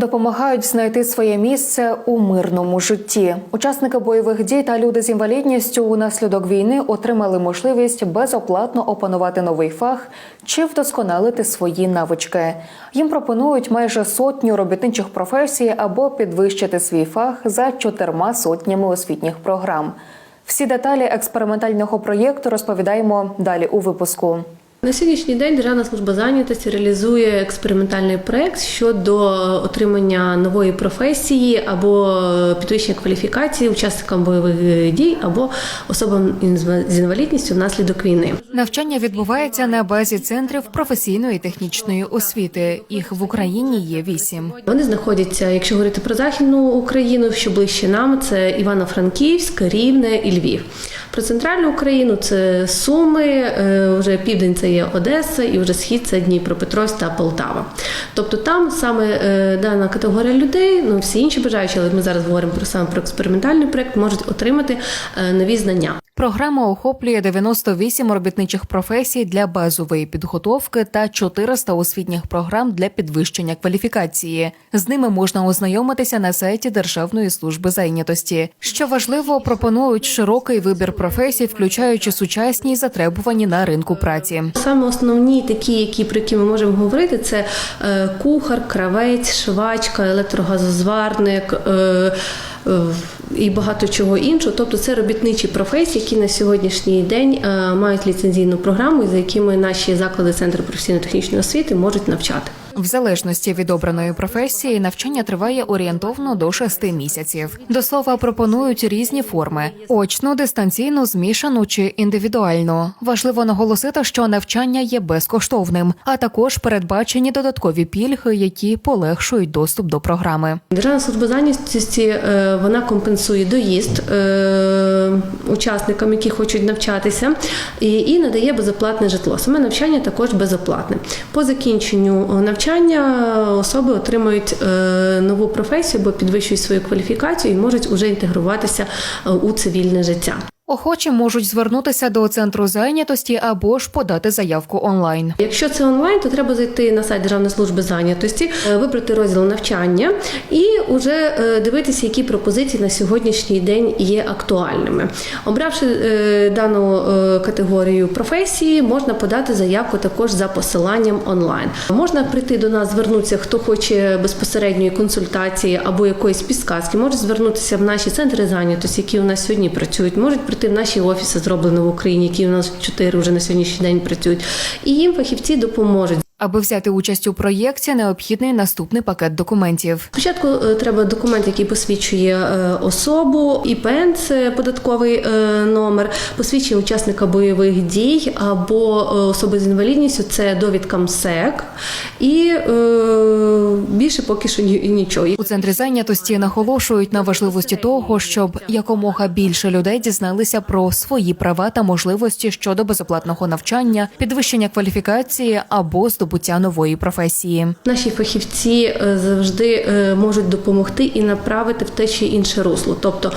Допомагають знайти своє місце у мирному житті. Учасники бойових дій та люди з інвалідністю унаслідок війни отримали можливість безоплатно опанувати новий фах чи вдосконалити свої навички. Їм пропонують майже сотню робітничих професій або підвищити свій фах за чотирма сотнями освітніх програм. Всі деталі експериментального проєкту розповідаємо далі у випуску. На сьогоднішній день Державна служба зайнятості реалізує експериментальний проект щодо отримання нової професії або підвищення кваліфікації учасникам бойових дій або особам з інвалідністю внаслідок війни. Навчання відбувається на базі центрів професійної і технічної освіти. Їх в Україні є вісім. Вони знаходяться, якщо говорити про західну Україну, що ближче нам, це Івано-Франківськ, Рівне і Львів. Про центральну Україну це Суми, е, вже південь це є Одеса, і вже схід це Дніпропетровськ та Полтава. Тобто там саме е, дана категорія людей, ну всі інші бажаючі, але ми зараз говоримо про саме про експериментальний проект, можуть отримати е, нові знання. Програма охоплює 98 робітничих професій для базової підготовки та 400 освітніх програм для підвищення кваліфікації. З ними можна ознайомитися на сайті Державної служби зайнятості. Що важливо, пропонують широкий вибір професій, включаючи сучасні й затребувані на ринку праці. Саме основні такі, які про які ми можемо говорити, це е, кухар, кравець, швачка, електрогазозварник. Е, і багато чого іншого, тобто це робітничі професії, які на сьогоднішній день е, мають ліцензійну програму, за якими наші заклади центру професійно-технічної освіти можуть навчати. В залежності від обраної професії навчання триває орієнтовно до 6 місяців. До слова пропонують різні форми: очну, дистанційну, змішану чи індивідуальну. Важливо наголосити, що навчання є безкоштовним, а також передбачені додаткові пільги, які полегшують доступ до програми. Державна служба зайнятості е, вона компенсує доїзд е, учасникам, які хочуть навчатися, і, і надає безоплатне житло. Саме навчання також безоплатне. По закінченню навчання особи отримують е, нову професію або підвищують свою кваліфікацію і можуть уже інтегруватися е, у цивільне життя. Охочі можуть звернутися до центру зайнятості або ж подати заявку онлайн. Якщо це онлайн, то треба зайти на сайт Державної служби зайнятості, е, вибрати розділ навчання і вже дивитися, які пропозиції на сьогоднішній день є актуальними. Обравши е, дану е, категорію професії, можна подати заявку також за посиланням онлайн. Можна прийти до нас, звернутися, хто хоче безпосередньої консультації або якоїсь підсказки, може звернутися в наші центри зайнятості, які у нас сьогодні працюють, можуть прийти в наші офіси, зроблені в Україні, які у нас чотири вже на сьогоднішній день працюють, і їм фахівці допоможуть. Аби взяти участь у проєкті, необхідний наступний пакет документів. Спочатку е, треба документ, який посвідчує е, особу, ІПН – це податковий е, номер, посвідчує учасника бойових дій або особи з інвалідністю це довідка МСЕК, і більше поки що нічого. У центрі зайнятості наголошують на важливості того, щоб якомога більше людей дізналися про свої права та можливості щодо безоплатного навчання, підвищення кваліфікації або здобуття нової професії. Наші фахівці завжди можуть допомогти і направити в те чи інше русло, тобто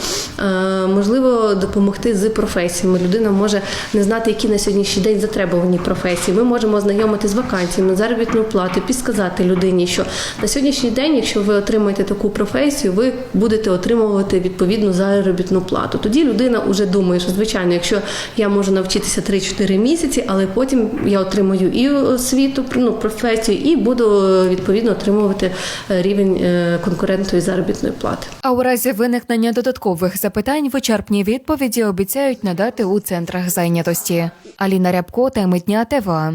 можливо допомогти з професіями. Людина може не знати, які на сьогоднішній день затребувані професії. Ми можемо ознайомити з вакансіями, заробітну плату, підсказати людині, що на сьогоднішній день, якщо ви отримаєте таку професію, ви будете отримувати відповідну заробітну плату. Тоді людина вже думає, що звичайно, якщо я можу навчитися 3-4 місяці, але потім я отримую і освіту, ну, професію, і буду відповідно отримувати рівень конкурентної заробітної плати. А у разі виникнення додаткових запитань вичерпні відповіді обіцяють надати у центрах зайнятості. Аліна Рябко, теми дня ТВА.